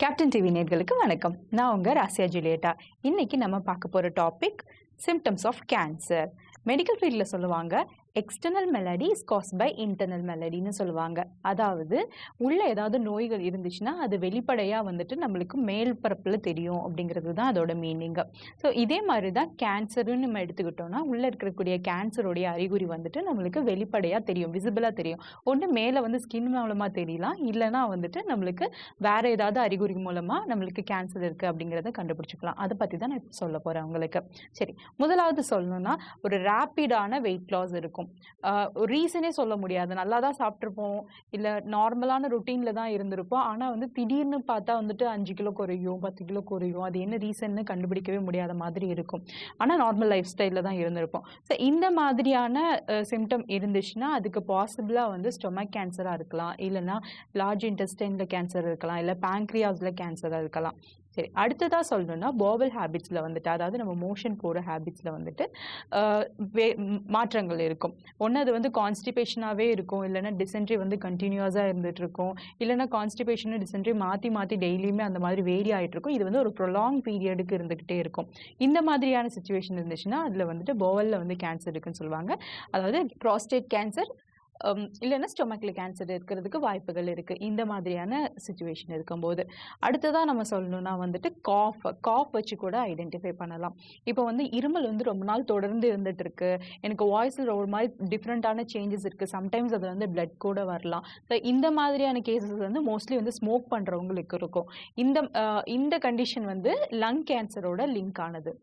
Captain TV நேர்களுக்கு வணக்கம். நான் உங்கள் ராசியா ஜூலியட்டா. இன்னைக்கு நம்ம பார்க்க போகிற topic symptoms of cancer medical ஃபீல்டில் சொல்லுவாங்க external malady is cause by internal மெலடின்னு சொல்லுவாங்க. அதாவது உள்ள ஏதாவது நோய்கள் இருந்துச்சுன்னா அது வெளிப்படையாக வந்துட்டு நம்மளுக்கு மேல் பரப்பில் தெரியும் அப்படிங்கிறது தான் அதோட மீனிங்கு ஸோ இதே மாதிரி தான் கேன்சருன்னு நம்ம எடுத்துக்கிட்டோம்னா உள்ளே இருக்கக்கூடிய கேன்சருடைய அறிகுறி வந்துட்டு நம்மளுக்கு வெளிப்படையாக தெரியும் விசிபிளாக தெரியும். ஒன்று மேலே வந்து ஸ்கின் மூலமாக தெரியலாம் இல்லைன்னா வந்துட்டு நம்மளுக்கு வேற ஏதாவது அறிகுறி மூலமாக நம்மளுக்கு கேன்சர் இருக்குது அப்படிங்கிறத கண்டுபிடிச்சிக்கலாம். அதை பற்றி தான் நான் இப்போ சொல்ல போகிறேன் உங்களுக்கு. சரி முதலாவது சொல்லணும்னா ஒரு ரேப்பிடான வெயிட் லாஸ் இருக்கும். ரீசனே சொல்ல முடியாது. நல்லா தான் சாப்பிட்ருப்போம் இல்லை நார்மலான ருட்டீனில் தான் இருந்திருப்போம். ஆனால் வந்து திடீர்னு பார்த்தா வந்துட்டு அஞ்சு கிலோ குறையும் பத்து கிலோ குறையும். அது என்ன ரீசன்னு கண்டுபிடிக்கவே முடியாத மாதிரி இருக்கும். ஆனால் நார்மல் லைஃப் ஸ்டைலில் தான் இருந்திருப்போம். ஸோ இந்த மாதிரியான சிம்டம் இருந்துச்சுன்னா அதுக்கு பாசிபிளாக வந்து ஸ்டொமக் கேன்சராக இருக்கலாம். இல்லைன்னா லார்ஜ் இன்டெஸ்டைனில் கேன்சர் இருக்கலாம். இல்லை பேங்க்ரியாஸில் கேன்சராக இருக்கலாம். சரி அடுத்ததாக சொல்லணும்னா போவல் ஹேபிட்ஸில் வந்துட்டு அதாவது நம்ம மோஷன் போகிற ஹேபிட்ஸில் வந்துட்டு வே- மாற்றங்கள் இருக்கும். ஒன்று அது வந்து கான்ஸ்டிபேஷனாகவே இருக்கும். இல்லைன்னா டிசென்ட்ரி வந்து கண்டினியூஸாக இருந்துகிட்ருக்கும் இல்லைனா கான்ஸ்டிபேஷனும் டிசென்ட்ரி மாற்றி மாற்றி டெய்லியுமே அந்த மாதிரி வேரி ஆகிட்டு இருக்கும் இது வந்து ஒரு ப்ரொலாங் பீரியடுக்கு இருந்துக்கிட்டே இருக்கும். இந்த மாதிரியான சுச்சுவேஷன் இருந்துச்சுன்னா அதில் வந்துட்டு போவலில் வந்து கேன்சர் இருக்குன்னு சொல்லுவாங்க. அதாவது ப்ராஸ்டேட் கேன்சர் இல்லைன்னா ஸ்டொமக்கில் கேன்சர் இருக்கிறதுக்கு வாய்ப்புகள் இருக்குது இந்த மாதிரியான சுச்சுவேஷன் இருக்கும்போது. அடுத்ததாக நம்ம சொல்லணும்னா வந்துட்டு காஃப் காஃப் வச்சு கூட ஐடென்டிஃபை பண்ணலாம். இப்போ வந்து இருமல் வந்து ரொம்ப நாள் தொடர்ந்து இருந்துட்டு இருக்கு. எனக்கு வாய்ஸில் ஒரு மாதிரி டிஃப்ரெண்ட்டான சேஞ்சஸ் இருக்குது சம்டைம்ஸ் அது வந்து பிளட் கூட வரலாம். ஸோ இந்த மாதிரியான கேசஸ் வந்து மோஸ்ட்லி வந்து ஸ்மோக் பண்ணுறவங்களுக்கு இருக்கும். இந்த இந்த கண்டிஷன் வந்து லங் கேன்சரோட லிங்க் ஆனது.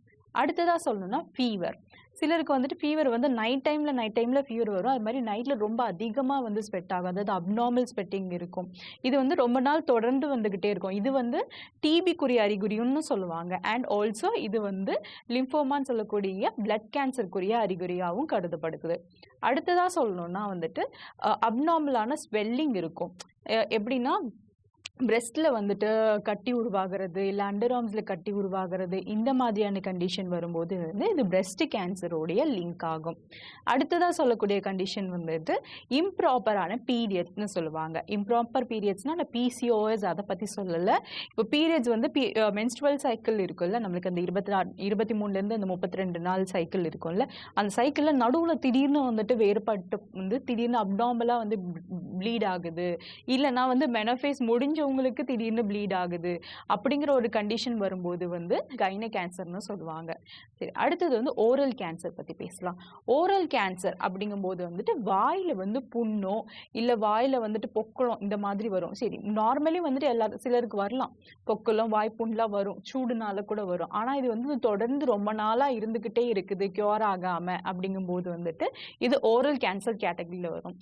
அடுத்ததாக சொல்லணும்னா ஃபீவர் சிலருக்கு வந்துட்டு ஃபீவர் வந்து நைட் டைமில் நைட் டைமில் ஃபீவர் வரும். அது மாதிரி நைட்டில் ரொம்ப அதிகமாக வந்து ஸ்வெட் ஆகும். அதாவது அப்நார்மல் ஸ்வெட்டிங் இருக்கும். இது வந்து ரொம்ப நாள் தொடர்ந்து வந்துக்கிட்டே இருக்கும். இது வந்து டிபிக்குரிய அறிகுறின்னு சொல்லுவாங்க. அண்ட் ஆல்சோ இது வந்து லிம்ஃபோமான்னு சொல்லக்கூடிய பிளட் கேன்சருக்குரிய அறிகுறியாகவும் கருதப்படுது. அடுத்ததாக சொல்லணும்னா வந்துட்டு அப்நார்மலான ஸ்வெல்லிங் இருக்கும். எப்படின்னா பிரெஸ்ட்டில் வந்துட்டு கட்டி உருவாகிறது இல்லை அண்டர் ஆர்ம்ஸில் கட்டி உருவாகிறது இந்த மாதிரியான கண்டிஷன் வரும்போது வந்து இது பிரெஸ்ட் கேன்சரோடைய லிங்க் ஆகும். அடுத்ததாக சொல்லக்கூடிய கண்டிஷன் வந்துட்டு இம்ப்ராப்பரான பீரியட்ஸ்னு சொல்லுவாங்க. இம்ப்ராப்பர் பீரியட்ஸ்னால் நான் பிசிஓஎஸ் அதை பற்றி சொல்லலை. இப்போ பீரியட்ஸ் வந்து பி மென்ஸ்ட்ரல் சைக்கிள் இருக்குல்ல நம்மளுக்கு அந்த இருபத்தி நாலு இருபத்தி மூணுலேருந்து அந்த முப்பத்தி ரெண்டு நாள் சைக்கிள் இருக்கும்ல அந்த சைக்கிளில் நடுவில் திடீர்னு வந்துட்டு வேறுபட்டு வந்து திடீர்னு அப்டாமலாக வந்து ப்ளீட் ஆகுது. இல்லைன்னா வந்து மெனோஃபேஸ் முடிஞ்சவங்களுக்கு திடீர்னு ப்ளீட் ஆகுது அப்படிங்கிற ஒரு கண்டிஷன் வரும்போது வந்து கைன கேன்சர்னு சொல்லுவாங்க. சரி அடுத்தது வந்து ஓரல் கேன்சர் பற்றி பேசலாம். ஓரல் கேன்சர் அப்படிங்கும்போது வந்துட்டு வாயில் வந்து புண்ணோ இல்லை வாயில் வந்துட்டு பொக்களம் இந்த மாதிரி வரும். சரி நார்மலி வந்துட்டு எல்லா சிலருக்கு வரலாம். பொக்களம் வாய் புண்லாம் வரும் சூடுனால கூட வரும். ஆனால் இது வந்து தொடர்ந்து ரொம்ப நாளாக இருந்துக்கிட்டே இருக்குது க்யூர் ஆகாமல் அப்படிங்கும்போது வந்துட்டு இது ஓரல் கேன்சர் கேட்டகரியில் வரும்.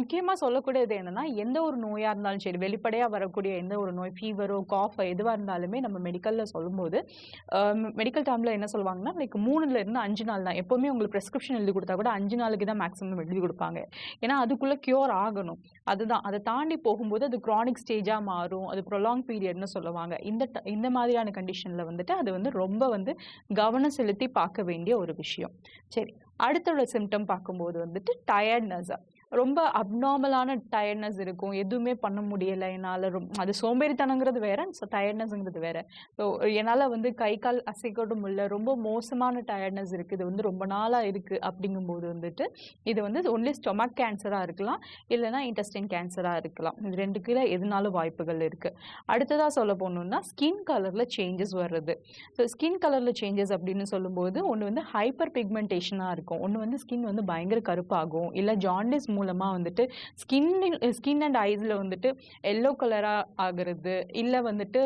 முக்கியமாக சொல்லக்கூடியது என்னன்னா எந்த ஒரு நோயாக இருந்தாலும் சரி வெளிப்படையாக இருக்கக்கூடிய எந்த ஒரு நோய் ஃபீவரோ காஃபோ எதுவாக இருந்தாலுமே நம்ம மெடிக்கலில் சொல்லும்போது மெடிக்கல் டேர்மில் என்ன சொல்லுவாங்கன்னா லைக் மூணுலேருந்து அஞ்சு நாள் தான். எப்போவுமே உங்களுக்கு ப்ரெஸ்கிரிப்ஷன் எழுதி கொடுத்தா கூட அஞ்சு நாளுக்கு தான் மேக்ஸிமம் எழுதி கொடுப்பாங்க. ஏன்னா அதுக்குள்ளே க்யூர் ஆகணும். அதுதான். அதை தாண்டி போகும்போது அது க்ரானிக் ஸ்டேஜாக மாறும். அது ப்ரொலாங் பீரியட்னு சொல்லுவாங்க. இந்த ட- இந்த மாதிரியான கண்டிஷனில் வந்துட்டு அது வந்து ரொம்ப வந்து கவனம் செலுத்தி பார்க்க வேண்டிய ஒரு விஷயம். சரி. அடுத்தோட சிம்டம் பார்க்கும்போது வந்துட்டு டயர்ட்னஸ் ரொம்ப அப்நார்மலான டயர்ட்னஸ் இருக்கும். எதுவுமே பண்ண முடியலை. என்னால் ரொம்ப அது சோம்பேறித்தனங்கிறது வேற டயர்ட்னஸ்ங்கிறது வேற. ஸோ என்னால் வந்து கை கால் அசைக்கட்டும் முடியல ரொம்ப மோசமான டயர்ட்னஸ் இருக்குது இது வந்து ரொம்ப நாளாக இருக்குது அப்படிங்கும்போது வந்துட்டு இது வந்து ஒன்லி ஸ்டொமக் கேன்சராக இருக்கலாம். இல்லைன்னா இன்டெஸ்டைன் கேன்சராக இருக்கலாம். இது ரெண்டுக்குள்ள எதுனாலும் வாய்ப்புகள் இருக்குது அடுத்ததாக சொல்ல போகணுன்னா ஸ்கின் கலரில் சேஞ்சஸ் வர்றது. ஸோ ஸ்கின் கலரில் சேஞ்சஸ் அப்படின்னு சொல்லும்போது ஒன்று வந்து ஹைப்பர் பிக்மெண்டேஷனாக இருக்கும். ஒன்று வந்து ஸ்கின் வந்து பயங்கர கருப்பாகும். இல்லை ஜாண்டிஸ் மூலமாக வந்துட்டு ஸ்கின் ஸ்கின் அண்ட் ஐஸில் வந்துட்டு எல்லோ கலராக ஆகிறது இல்லை வந்துட்டு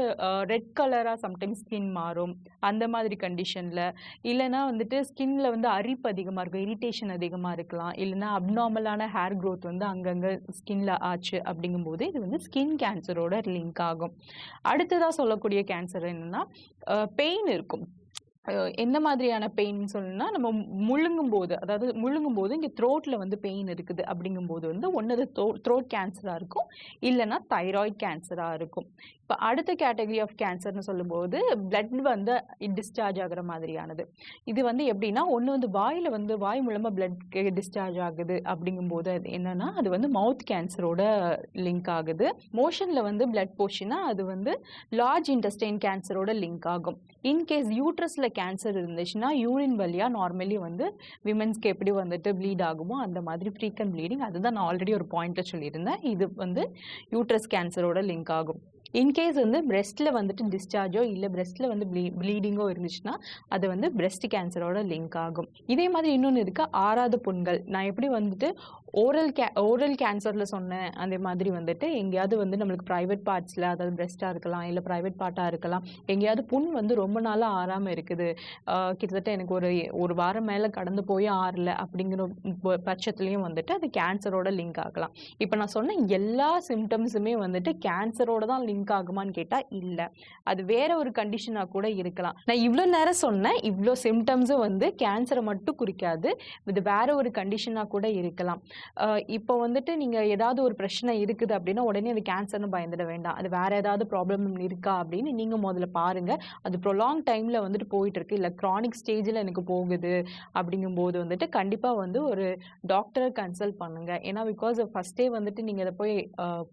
ரெட் கலராக சம்டைம்ஸ் ஸ்கின் மாறும் அந்த மாதிரி கண்டிஷனில் இல்லைன்னா வந்துட்டு ஸ்கின்ல வந்து அரிப்பு அதிகமாக இருக்கும் இரிட்டேஷன் அதிகமாக இருக்கலாம். இல்லைன்னா அப்நார்மலான ஹேர் க்ரோத் வந்து அங்கங்கே ஸ்கின்ல ஆச்சு அப்படிங்கும்போது இது வந்து ஸ்கின் கேன்சரோட லிங்க் ஆகும். அடுத்ததாக சொல்லக்கூடிய கேன்சர் என்னன்னா பெயின் இருக்கும். என்ன மாதிரியான பெயின் சொல்லணும்னா நம்ம முழுங்கும் போது அதாவது முழுங்கும் போது இங்கே த்ரோட்டில் வந்து பெயின் இருக்குது அப்படிங்கும்போது வந்து ஒன்று த்ரோ த்ரோட் கேன்சராக இருக்கும். இல்லைன்னா தைராய்ட் கேன்சராக இருக்கும். இப்போ அடுத்த கேட்டகரி ஆஃப் கேன்சர்னு சொல்லும்போது பிளட் வந்து டிஸ்சார்ஜ் ஆகிற மாதிரியானது. இது வந்து எப்படின்னா ஒன்று வந்து வாயில் வந்து வாய் மூலமாக பிளட் டிஸ்சார்ஜ் ஆகுது அப்படிங்கும்போது அது என்னன்னா அது வந்து மவுத் கேன்சரோட லிங்க் ஆகுது. மோஷனில் வந்து பிளட் போச்சுன்னா அது வந்து லார்ஜ் இன்டஸ்டைன் கேன்சரோட லிங்க் ஆகும். இன்கேஸ் யூட்ரஸில் கேன்சர் இருந்துச்சுன்னா யூரின் வழியாக நார்மலி வந்து விமென்ஸ்க்கு எப்படி வந்துட்டு ப்ளீட் ஆகுமோ அந்த மாதிரி ஃப்ரீக்கன் ப்ளீடிங் அதுதான் நான் ஆல்ரெடி ஒரு பாயிண்ட்டில் சொல்லியிருந்தேன். இது வந்து யூட்ரஸ் கேன்சரோட லிங்க் ஆகும். இன்கேஸ் வந்து பிரெஸ்ட்டில் வந்துட்டு டிஸ்சார்ஜோ இல்லை பிரெஸ்ட்டில் வந்து ப்ளீ ப்ளீடிங்கோ இருந்துச்சுன்னா அது வந்து பிரெஸ்ட் கேன்சரோட லிங்க் ஆகும். இதே மாதிரி இன்னொன்று இருக்குது ஆறாத புண்கள். நான் எப்படி வந்துட்டு ஓரல் கே ஓரல் கேன்சரில் சொன்னேன் அதே மாதிரி வந்துட்டு எங்கேயாவது வந்து நம்மளுக்கு ப்ரைவேட் பார்ட்ஸில் அதாவது பிரெஸ்ட்டாக இருக்கலாம் இல்லை ப்ரைவேட் பார்ட்டாக இருக்கலாம் எங்கேயாவது புண் வந்து ரொம்ப நாளாக ஆறாமல் இருக்குது. கிட்டத்தட்ட எனக்கு ஒரு ஒரு வாரம் மேலே கடந்து போய் ஆறல அப்படிங்கிற ப- பட்சத்துலேயும் வந்துட்டு அது கேன்சரோட லிங்க் ஆகலாம். இப்போ நான் சொன்ன எல்லா சிம்டம்ஸுமே வந்துட்டு கேன்சரோட தான் லிங்க் ஆகுமான்னு கேட்டால் இல்லை. அது வேற ஒரு கண்டிஷனாக கூட இருக்கலாம். நான் இவ்வளோ நேரம் சொன்னேன் இவ்வளோ சிம்டம்ஸும் வந்து கேன்சரை மட்டும் குறிக்காது இது வேற ஒரு கண்டிஷனாக கூட இருக்கலாம். இப்போ வந்துட்டு நீங்கள் ஏதாவது ஒரு பிரச்சனை இருக்குது அப்படின்னா உடனே அது கேன்சர்னு பயந்துட வேண்டாம். அது வேறு ஏதாவது ப்ராப்ளம் இருக்கா அப்படின்னு நீங்கள் முதல்ல பாருங்கள் அது ப்ரொலாங் டைமில் வந்துட்டு போயிட்டுருக்கு. இல்லை க்ரானிக் ஸ்டேஜில் எனக்கு போகுது அப்படிங்கும்போது வந்துட்டு கண்டிப்பாக வந்து ஒரு டாக்டரை கன்சல்ட் பண்ணுங்கள் ஏன்னா பிகாஸ் ஃபஸ்ட்டே வந்துட்டு நீங்கள் அதை போய்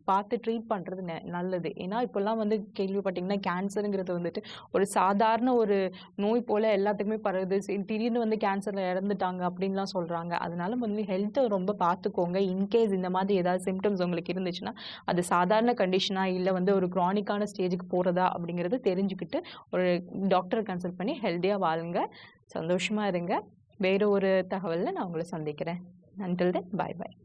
பார்த்து ட்ரீட் பண்ணுறது நல்லது. ஏன்னா இப்போல்லாம் வந்து கேள்விப்பட்டீங்கன்னா கேன்சருங்கிறது வந்துட்டு ஒரு சாதாரண ஒரு நோய் போல் எல்லாத்துக்குமே பரவுது. திடீர்னு வந்து கேன்சரில் இறந்துட்டாங்க அப்படின்லாம் சொல்கிறாங்க அதனால வந்து ஹெல்த்தை ரொம்ப பார்த்துக்கோங்க. இன்கேஸ் இந்த மாதிரி ஏதாவது சிம்டம்ஸ் உங்களுக்கு இருந்துச்சுன்னா அது சாதாரண கண்டிஷனாக இல்லை வந்து ஒரு க்ரானிக்கான ஸ்டேஜுக்கு போகிறதா அப்படிங்கிறது தெரிஞ்சுக்கிட்டு ஒரு டாக்டரை கன்சல்ட் பண்ணி ஹெல்த்தியாக வாழுங்க. சந்தோஷமாக இருங்க. வேறு ஒரு தகவலில் நான் உங்களை சந்திக்கிறேன். அன்டில் தென் பாய் பாய்